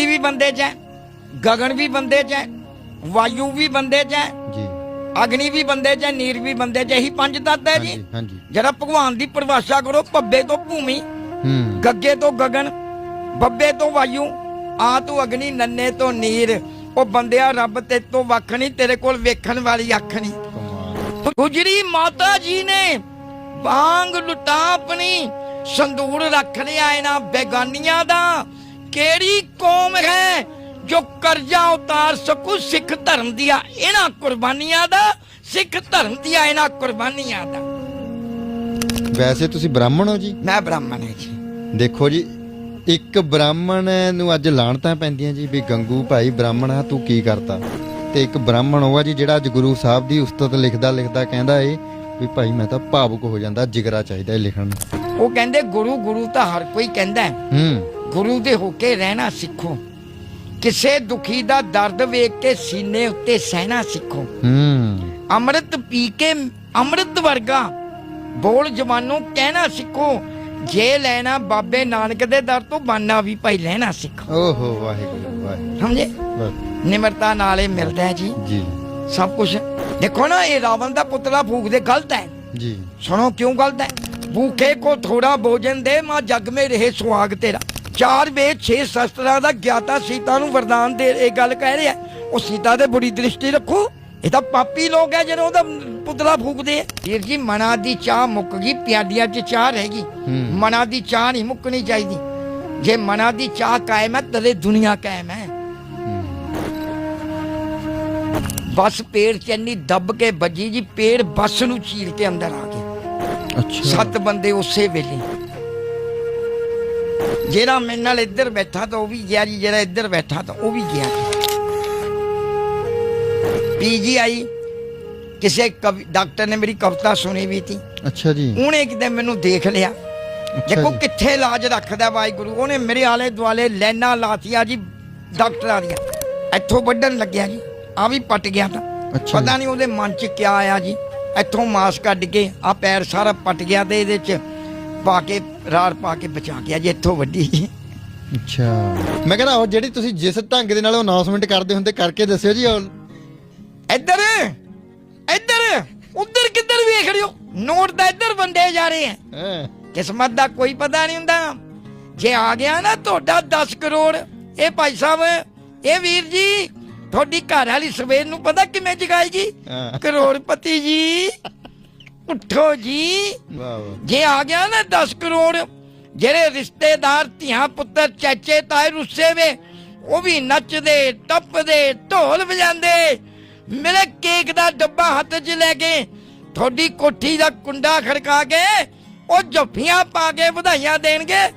ਭੂਮੀ ਵੀ ਬੰਦੇ 'ਚ ਹੈ ਗਗਨ ਵੀ ਬੰਦੇ 'ਚ ਹੈ ਵਾਯੂ ਵੀ ਬੰਦੇ 'ਚ ਹੈ ਜੀ। ਅਗਨੀ ਵੀ ਬੰਦੇ 'ਚ ਹੈ ਨੀਰ ਵੀ ਬੰਦੇ 'ਚ ਹੈ। ਇਹੀ ਪੰਜ ਤੱਤ ਹੈ ਜੀ। ਹਾਂਜੀ ਹਾਂਜੀ। ਜਿਹੜਾ ਭਗਵਾਨ ਦੀ ਪਰਿਭਾਸ਼ਾ ਕਰੋ ਭੱਬੇ ਤੋਂ ਭੂਮੀ ਹੂੰ। ਗੱਗੇ ਤੋਂ ਗਗਨ ਬੱਬੇ ਤੋਂ ਵਾਯੂ ਆ ਤੋਂ ਅਗਨੀ ਨੰਨੇ ਤੋਂ ਨੀਰ। ਉਹ ਬੰਦਿਆ ਰੱਬ ਤੇ ਤੋਂ ਵੱਖ ਨਹੀਂ ਤੇਰੇ ਕੋਲ ਵੇਖਣ ਵਾਲੀ ਅੱਖ ਨਹੀਂ। ਕਮਾਲ। ਗੁਜਰੀ ਮਾਤਾ ਜੀ ਨੇ ਬਾਂਗ ਲੁਟਾ ਆਪਣੀ ਸੰਦੂਰ ਰੱਖ ਲਿਆ ਇਹਨਾਂ ਬੇਗਾਨੀਆਂ ਦਾ। ਕਿਹੜੀ ਕੌਮ ਹੈ ਜੋ ਕਰਜ਼ਾ ਉਤਾਰ ਸਕੂ ਸਿੱਖ ਧਰਮ ਦੀਆਂ ਇਹਨਾਂ ਕੁਰਬਾਨੀਆਂ ਦਾ ਸਿੱਖ ਧਰਮ ਦੀਆਂ ਇਹਨਾਂ ਕੁਰਬਾਨੀਆਂ ਦਾ? ਵੈਸੇ ਤੁਸੀਂ ਬ੍ਰਾਹਮਣ ਹੋ ਜੀ? ਮੈਂ ਬ੍ਰਾਹਮਣ ਹਾਂ ਜੀ। ਦੇਖੋ ਜੀ ਇੱਕ ਬ੍ਰਾਹਮਣ ਨੂੰ ਅੱਜ ਲਾਣਤਾਂ ਪੈਂਦੀਆਂ ਜੀ ਵੀ ਗੰਗੂ ਭਾਈ ਬ੍ਰਾਹਮਣ ਆ ਤੂੰ ਕੀ ਕਰਤਾ? ਤੇ ਇੱਕ ਬ੍ਰਾਹਮਣ ਉਹ ਆ ਜੀ ਜਿਹੜਾ ਅੱਜ ਗੁਰੂ ਸਾਹਿਬ ਦੀ ਉਸਤਤ ਲਿਖਦਾ ਲਿਖਦਾ ਕਹਿੰਦਾ ਏ ਵੀ ਭਾਈ ਮੈਂ ਤਾਂ ਭਾਵੁਕ ਹੋ ਜਾਂਦਾ ਜਿਗਰਾ ਚਾਹੀਦਾ ਲਿਖਣ ਨੂੰ। ਉਹ ਕਹਿੰਦੇ ਗੁਰੂ ਗੁਰੂ ਤਾਂ ਹਰ ਕੋਈ ਕਹਿੰਦਾ ਹੈ। ਹੂੰ। ਗੁਰੂ ਦੇ ਹੋ ਕੇ ਰਹਿਣਾ ਸਿੱਖੋ। ਕਿਸੇ ਦੁਖੀ ਦਾ ਦਰਦ ਵੇਖ ਕੇ ਸੀਨੇ ਉੱਤੇ ਸਹਿਣਾ ਸਿੱਖੋ। ਹੂੰ। ਅੰਮ੍ਰਿਤ ਪੀ ਕੇ ਅੰਮ੍ਰਿਤ ਵਰਗਾ ਬੋਲ ਜਵਾਨੋਂ ਕਹਿਣਾ ਸਿੱਖੋ ਜੇ ਲੈਣਾ ਬਾਬੇ ਨਾਨਕ ਦੇ ਦਰ ਤੋਂ ਬਾਨਾ ਵੀ ਭਾਈ ਲੈਣਾ ਸਿੱਖੋ। ਓਹੋ ਵਾਹਿਗੁਰੂ ਵਾਹਿਗੁਰੂ। ਸਮਝੇ। ਨਿਮਰਤਾ ਨਾਲ ਇਹ ਮਿਲਦਾ ਹੈ ਜੀ। ਜੀ। ਸਭ ਕੁਝ ਦੇਖੋ ਨਾ ਇਹ ਰਾਵਣ ਦਾ ਪੁਤਲਾ ਫੂਕਦੇ ਗਲਤ ਹੈ। ਜੀ। ਸੁਣੋ ਕਿਉਂ ਗਲਤ ਹੈ? ਭੂਖੇ ਕੋ ਥੋੜਾ ਭੋਜਨ ਦੇ ਮਾਂ ਜਗ ਮੇ ਰਹੇ ਸੁਹਾਗ ਤੇਰਾ। ਚਾਰ ਵੇਦ ਛੇ ਸ਼ਸਤਰਾਂ ਦਾ ਗਿਆਤਾ ਸੀਤਾ ਨੂੰ ਵਰਦਾਨ ਦੇ ਇਹ ਗੱਲ ਕਹਿ ਰਿਹਾ। ਉਹ ਸੀਤਾ ਤੇ ਬੁਰੀ ਦ੍ਰਿਸ਼ਟੀ ਰੱਖੋ। ਇਹ ਤਾਂ ਪਾਪੀ ਲੋਕ ਹੈ ਜਿਹੜੇ ਉਹਦਾ ਪੁਤਲਾ ਫੂਕਦੇ ਆ। ਵੀਰ ਜੀ ਮਨਾਂ ਦੀ ਚਾਹ ਮੁੱਕ ਗਈ ਪਿਆਲੀਆਂ 'ਚ ਚਾਹ ਰਹਿ ਗਈ। ਮਨਾਂ ਦੀ ਚਾਹ ਨਹੀਂ ਮੁੱਕਣੀ ਚਾਹੀਦੀ। ਜੇ ਮਨਾਂ ਦੀ ਚਾਹ ਕਾਇਮ ਹੈ ਤਦੇ ਦੁਨੀਆ ਕਾਇਮ ਹੈ। ਬਸ ਪੇੜ ਚੰਨੀ ਦੱਬ ਕੇ ਵੱਜੀ ਜੀ ਪੇੜ ਬੱਸ ਨੂੰ ਚੀਰ ਕੇ ਅੰਦਰ ਆ ਗਿਆ ਅੱਛਾ। ਸੱਤ ਬੰਦੇ ਉਸੇ ਵੇਲੇ। ਜਿਹੜਾ ਮੇਰੇ ਨਾਲ ਇੱਧਰ ਬੈਠਾ ਤਾਂ ਉਹ ਵੀ ਗਿਆ ਜੀ ਜਿਹੜਾ ਇੱਧਰ ਬੈਠਾ ਤਾਂ ਉਹ ਵੀ ਗਿਆ ਪੀਜੀ ਆਈ ਕਿਸੇ ਡਾਕਟਰ ਨੇ ਮੇਰੀ ਕਵਿਤਾ ਸੁਣੀ ਵੀ ਸੀ ਅੱਛਾ ਜੀ। ਉਹਨੇ ਕਿਤੇ ਮੈਨੂੰ ਦੇਖ ਲਿਆ। ਦੇਖੋ ਜੀ। ਕਿੱਥੇ ਇਲਾਜ ਰੱਖਦਾ ਵਾਹਿਗੁਰੂ। ਉਹਨੇ ਮੇਰੇ ਆਲੇ ਦੁਆਲੇ ਲੈਣਾ ਲਾਤੀਆਂ ਜੀ ਡਾਕਟਰਾਂ ਦੀਆਂ। ਇੱਥੋਂ ਵੱਢਣ ਲੱਗਿਆ ਜੀ। ਆ ਵੀ ਪਟ ਗਿਆ ਤਾਂ। ਪਤਾ ਜੀ। ਨਹੀਂ ਉਹਦੇ ਮਨ 'ਚ ਕੀ ਆਇਆ ਜੀ। ਇੱਥੋਂ ਮਾਸ ਕੱਢ ਕੇ ਆ ਪੈਰ ਸਾਰਾ ਪਟ ਗਿਆ ਤੇ ਇਹਦੇ 'ਚ ਪਾ ਕੇ ਰਾੜ ਪਾ ਕੇ ਬਚਾ ਗਿਆ ਜੀ ਇੱਥੋਂ ਵੱਡੀ। ਅੱਛਾ। ਮੈਂ ਕਹਿੰਦਾ ਉਹ ਜਿਹੜੀ ਤੁਸੀਂ ਜਿਸ ਢੰਗ ਦੇ ਨਾਲ ਉਹ ਅਨਾਉਂਸਮੈਂਟ ਕਰਦੇ ਹੁੰਦੇ ਕਰਕੇ ਦੱਸਿਓ ਜੀ ਉਹ ਇੱਧਰ ਇੱਧਰ ਉੱਧਰ ਕਿੱਧਰ ਵੇਖ ਰਹੇ ਹੋ? ਨੋਟ ਤਾਂ ਇੱਧਰ ਵੰਡੇ ਜਾ ਰਹੇ ਹੈਂ। ਕਿਸਮਤ ਦਾ ਕੋਈ ਪਤਾ ਨਹੀਂ ਹੁੰਦਾ। ਜੇ ਆ ਗਿਆ ਨਾ ਤੁਹਾਡਾ 10 ਕਰੋੜ ਇਹ ਭਾਈ ਸਾਹਿਬ ਇਹ ਵੀਰ ਜੀ ਤੁਹਾਡੀ ਘਰ ਵਾਲੀ ਸਵੇਰ ਨੂੰ ਪਤਾ ਕਿਵੇਂ ਜਗਾਏਗੀ? ਹਾਂ। ਕਰੋੜਪਤੀ ਜੀ ਉੱਠੋ ਜੀ। ਵਾਹ ਵਾਹ। ਜੇ ਆ ਗਿਆ ਨਾ 10 ਕਰੋੜ ਜਿਹੜੇ ਰਿਸ਼ਤੇਦਾਰ ਧੀਆਂ ਪੁੱਤਰ ਚਾਚੇ ਤਾਏ ਰੁੱਸੇ ਵੇ ਉਹ ਵੀ ਨੱਚਦੇ ਟੱਪਦੇ ਢੋਲ ਵਜਾਉਂਦੇ। ਮੇਰੇ ਕੇਕ ਦਾ ਡੱਬਾ ਹੱਥ 'ਚ ਲੈ ਕੇ ਤੁਹਾਡੀ ਕੋਠੀ ਦਾ ਕੁੰਡਾ ਖੜਕਾ ਕੇ ਉਹ ਜੱਫੀਆਂ ਪਾ ਕੇ ਵਧਾਈਆਂ ਦੇਣਗੇ।